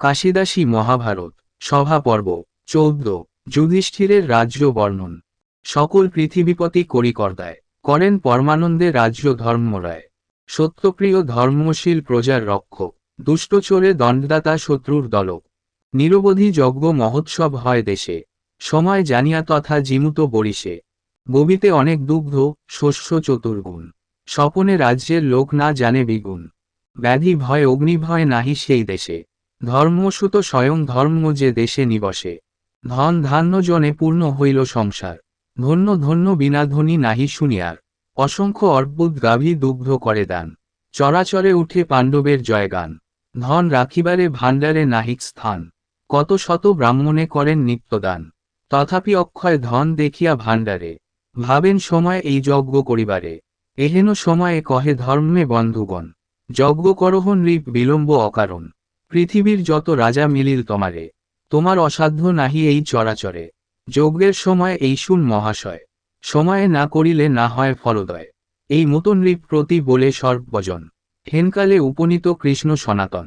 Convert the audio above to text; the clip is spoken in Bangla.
কাশিদাসী মহাভারত, সভা পর্ব, চৌদ্দ, যুধিষ্ঠিরের রাজ্য বর্ণন। সকল পৃথিবীপতি করিকর্দায় করেন পরমানন্দে রাজ্য ধর্মরায়। সত্যপ্রিয় ধর্মশীল প্রজার রক্ষক দুষ্টচোরে দণ্ডদাতা শত্রুর দলক। নিরবধি যজ্ঞ মহোৎসব হয় দেশে, সময় জানিয়া তথা জিমুত বরিশে ববিতে অনেক দুগ্ধ, শস্য চতুর্গুণ, স্বপনে রাজ্যের লোক না জানে বিগুণ। ব্যাধি ভয়, অগ্নিভয় নাহি সেই দেশে। ধর্মসুত স্বয়ং ধর্ম যে দেশে নিবসে। ধন ধান্য জনে পূর্ণ হইল সংসার। ধন্য ধন্য বিনাধ্বনি নাহি শুনিয়ার। অসংখ্য অর্বুদ গাভী দুগ্ধ করে দান। চরাচরে উঠে পাণ্ডবের জয়গান। ধন রাখিবারে ভাণ্ডারে নাহিক স্থান। কত শত ব্রাহ্মণে করেন নিত্যদান। তথাপি অক্ষয় ধন দেখিয়া ভাণ্ডারে। ভাবেন সময় এই যজ্ঞ করিবারে। এহেন সময়ে কহে ধর্মে বন্ধুগণ। যজ্ঞ করহ নৃপ বিলম্ব অকারণ। পৃথিবীর যত রাজা মিলিল তোমারে, তোমার অসাধ্য নাহি এই চরাচরে। যজ্ঞের সময় এই শুন মহাশয়, সময়ে না করিলে না হয় ফলদয়। এই মতন প্রতি বলে সর্বজন। হেনকালে উপনীত কৃষ্ণ সনাতন।